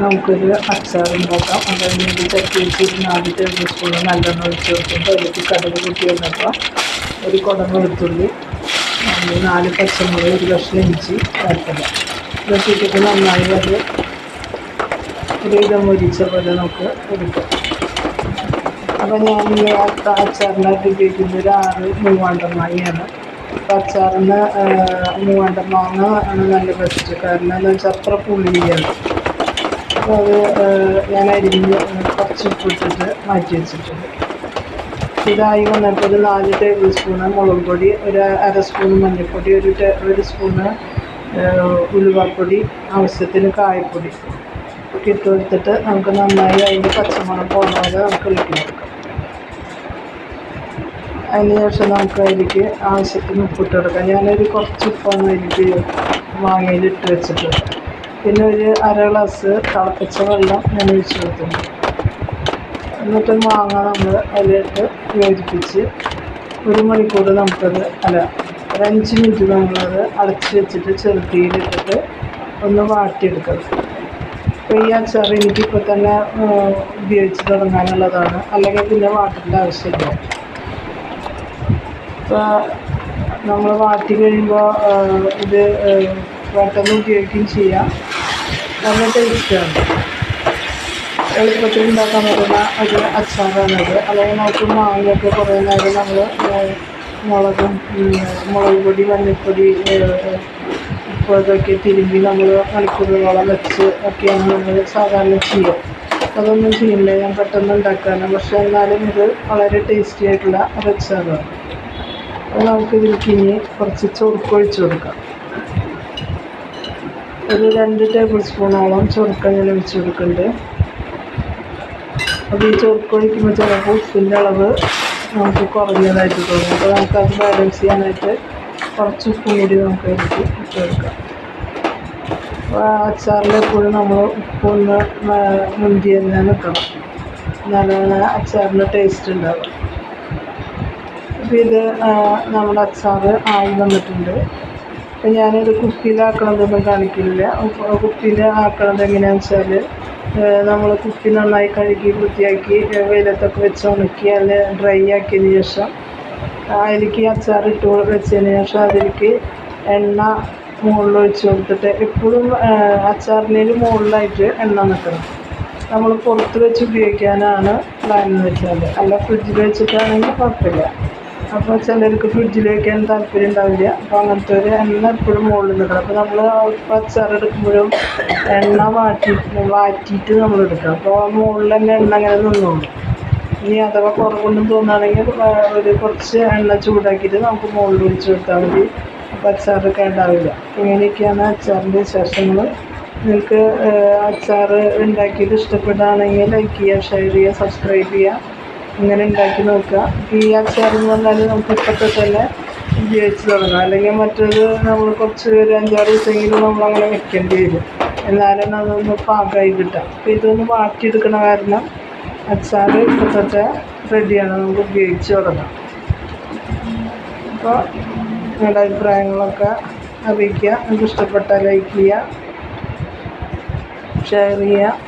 നമുക്കൊരു അച്ചാർ ഉണ്ടാക്കാം അതിന് വേണ്ടി ചട്ടി വെച്ചിട്ട് നാല് ടേബിൾ സ്പൂൺ നല്ലെണ്ണ ഒഴിച്ച് കൊടുക്കുമ്പോൾ അതിലേക്ക് കടുക് കൂട്ടി വന്നപ്പോൾ ഒരു കുടം വെളുത്തുള്ളി അത് നാല് പച്ചമുളക് ഒരു കഷ്ണം ഇഞ്ചി ചേർക്കുക ഇതൊക്കെ നന്നായി അത് ഒരു വിധം മൊരിച്ച പോലെ നമുക്ക് എടുക്കാം അപ്പോൾ ഞാൻ ഈ അച്ചാറിനായിട്ട് ഉപയോഗിക്കുന്ന ഒരു ആറ് മൂവാണ്ടമായിയാണ് അപ്പോൾ അച്ചാറിന് മൂവാണ്ടമാങ്ങ ആണ് നല്ല ബെസ്റ്റ് കാരണം എന്താ വെച്ചാൽ അത്ര പുളിയാണ് അപ്പോൾ അത് ഞാൻ അരിഞ്ഞ് കുറച്ച് ഉപ്പിട്ടിട്ട് മാറ്റി വെച്ചിട്ടുണ്ട് ഇതായി വന്നപ്പോൾ ഒരു നാല് ടേബിൾ സ്പൂണ് മുളക് പൊടി ഒരു അര സ്പൂൺ മഞ്ഞൾപ്പൊടി ഒരു ഒരു സ്പൂണ് ഉലുവാപ്പൊടി ആവശ്യത്തിന് കായപ്പൊടി ഇട്ട് കൊടുത്തിട്ട് നമുക്ക് നന്നായി അതിന്റെ പോകുന്ന പോലെ നമുക്ക് ഇളക്കി കൊടുക്കാം അതിന് ശേഷം നമുക്ക് അതിലേക്ക് ആവശ്യത്തിന് ഉപ്പിട്ട് കൊടുക്കാം. ഞാനൊരു കുറച്ച് ഉപ്പാണ് അതിലേക്ക് വാങ്ങിയിട്ട് ഇട്ട് വെച്ചിട്ടുണ്ട് പിന്നെ ഒരു അര ഗ്ലാസ് തിളപ്പിച്ച വെള്ളം ഞാൻ ഒഴിച്ച് കൊടുത്തിട്ടുണ്ട് എന്നിട്ട് മാങ്ങ നമ്മൾ അതിലിട്ട് യോജിപ്പിച്ച് ഒരു മണിക്കൂർ നമുക്കത് അല്ല ഒരു അഞ്ച് മിനിറ്റ് നമ്മളത് അടച്ച് വെച്ചിട്ട് ചെറുതീയിലിട്ടിട്ട് ഒന്ന് വാട്ടിയെടുക്കണം. അപ്പോൾ ഈ അച്ചാർ എനിക്കിപ്പോൾ തന്നെ ഉപയോഗിച്ച് തുടങ്ങാനുള്ളതാണ്. അല്ലെങ്കിൽ പിന്നെ വാട്ടേണ്ട ആവശ്യമില്ല. ഇപ്പോൾ നമ്മൾ വാട്ടി കഴിയുമ്പോൾ ഇത് പെട്ടെന്ന് ഉപയോഗിക്കുകയും ചെയ്യാം. നല്ല ഇഷ്ടമാണ് എളുപ്പത്തിൽ ഉണ്ടാക്കാൻ പറ്റുന്ന ഒരു അച്ചാറാണിത്. അല്ലെങ്കിൽ നമുക്ക് മാങ്ങയൊക്കെ കുറേ നേരം നമ്മൾ മുളകും മുളക് പൊടി മഞ്ഞൾപ്പൊടി ഉപ്പ് ഇതൊക്കെ തിരുമ്പി നമ്മൾ മണിക്കൂറുകളോളം വെച്ച് ഒക്കെയാണ് നമ്മൾ സാധാരണ ചെയ്യുക. അതൊന്നും ചെയ്യില്ല. ഞാൻ പെട്ടെന്ന് ഉണ്ടാക്കാനാണ് പക്ഷേ എന്നാലും ഇത് വളരെ ടേസ്റ്റി ആയിട്ടുള്ള ഒരു അച്ചാറാണ്. അപ്പോൾ നമുക്ക് ഇതിലേക്ക് ഇനി കുറച്ച് ചൊറുക്ക് ഒഴിച്ച് കൊടുക്കാം. ഒരു രണ്ട് ടേബിൾ സ്പൂണോളം ചൊറുക്ക ഞാൻ ഒഴിച്ച് കൊടുക്കുന്നുണ്ട്. അപ്പോൾ ഈ ചൊറുക്ക് ഒഴിക്കുമ്പോൾ ചിലപ്പോൾ ഉപ്പിന്റെ അളവ് നമുക്ക് കുറഞ്ഞതായിട്ട് തോന്നും. അപ്പോൾ നമുക്കത് ബാലൻസ് ചെയ്യാനായിട്ട് കുറച്ച് ഉപ്പും കൂടി നമുക്ക് അതിലേക്ക് ഇട്ട് കൊടുക്കാം. അപ്പോൾ അച്ചാറിൽ എപ്പോഴും നമ്മൾ ഉപ്പൊന്ന് മുന്തി തന്നെ നിൽക്കണം എന്നാലാണ് അച്ചാറിന് ടേസ്റ്റ് ഉണ്ടാവും. അപ്പോൾ ഇത് നമ്മുടെ അച്ചാർ ആയി വന്നിട്ടുണ്ട്. ഞാനിത് കുപ്പിയിലാക്കണതൊന്നും ഉപ്പ് കുപ്പിയിൽ ആക്കണത് എങ്ങനെയാണെന്ന് വെച്ചാൽ നമ്മൾ കുപ്പി നന്നായി കഴുകി വൃത്തിയാക്കി വെയിലത്തൊക്കെ വെച്ച് ഉണക്കി അതിൽ ഡ്രൈ ആക്കിയതിന് ശേഷം അതിലേക്ക് അച്ചാറിട്ട് വെച്ചതിന് ശേഷം അതിലേക്ക് എണ്ണ മുകളിൽ ഒഴിച്ച് കൊടുത്തിട്ട് എപ്പോഴും അച്ചാറിനേൽ മുകളിലായിട്ട് എണ്ണ നിൽക്കണം. നമ്മൾ പുറത്ത് വെച്ച് ഉപയോഗിക്കാനാണ് പ്ലാൻ വെച്ചാൽ അല്ല ഫ്രിഡ്ജിൽ വെച്ചിട്ടാണെങ്കിൽ കുഴപ്പമില്ല. അപ്പോൾ ചിലർക്ക് ഫ്രിഡ്ജിൽ വെക്കാൻ താല്പര്യം ഉണ്ടാവില്ല. അപ്പോൾ ഒരു എണ്ണ എപ്പോഴും മുകളിൽ നിൽക്കണം. അപ്പോൾ നമ്മൾ അച്ചാർ എടുക്കുമ്പോഴും എണ്ണ മാറ്റി വാറ്റിയിട്ട് നമ്മൾ എടുക്കണം. അപ്പോൾ മുകളിൽ തന്നെ എണ്ണ അങ്ങനെ നിന്നോളും. ഇനി അഥവാ കുറവൊന്നും തോന്നുകയാണെങ്കിൽ ഒരു കുറച്ച് എണ്ണ ചൂടാക്കിയിട്ട് നമുക്ക് മുകളിൽ ഒഴിച്ച് കൊടുത്താൽ മതി. അപ്പോൾ അച്ചാർ കേടാവില്ല ഇങ്ങനെയൊക്കെയാണ് അച്ചാറിന്റെ വിശേഷങ്ങൾ. നിങ്ങൾക്ക് അച്ചാർ ഉണ്ടാക്കിയത് ഇഷ്ടപ്പെടുകയാണെങ്കിൽ ലൈക്ക് ചെയ്യുക ഷെയർ ചെയ്യുക സബ്സ്ക്രൈബ് ചെയ്യുക. ഇങ്ങനെ ഉണ്ടാക്കി നോക്കുക. ഈ അച്ചാർ എന്ന് പറഞ്ഞാൽ നമുക്ക് ഇപ്പോഴത്തെ തന്നെ ഉപയോഗിച്ച് തുടങ്ങാം. അല്ലെങ്കിൽ മറ്റേത് നമ്മൾ കുറച്ച് ഒരു അഞ്ചാറ് ദിവസമെങ്കിലും നമ്മളങ്ങനെ വെക്കേണ്ടി വരും. എന്നാലും അതൊന്ന് പാകമായി കിട്ടാം അപ്പോൾ ഇതൊന്ന് വാട്ടിയെടുക്കണ കാരണം അച്ചാർ ഇപ്പോഴത്തെ റെഡിയാണ്. നമുക്ക് ഉപയോഗിച്ച് തുടങ്ങാം. അപ്പോൾ നിങ്ങളുടെ അഭിപ്രായങ്ങളൊക്കെ അറിയിക്കുക. നിങ്ങൾക്ക് ഇഷ്ടപ്പെട്ടാൽ ലൈക്ക് ചെയ്യുക ഷെയർ ചെയ്യുക.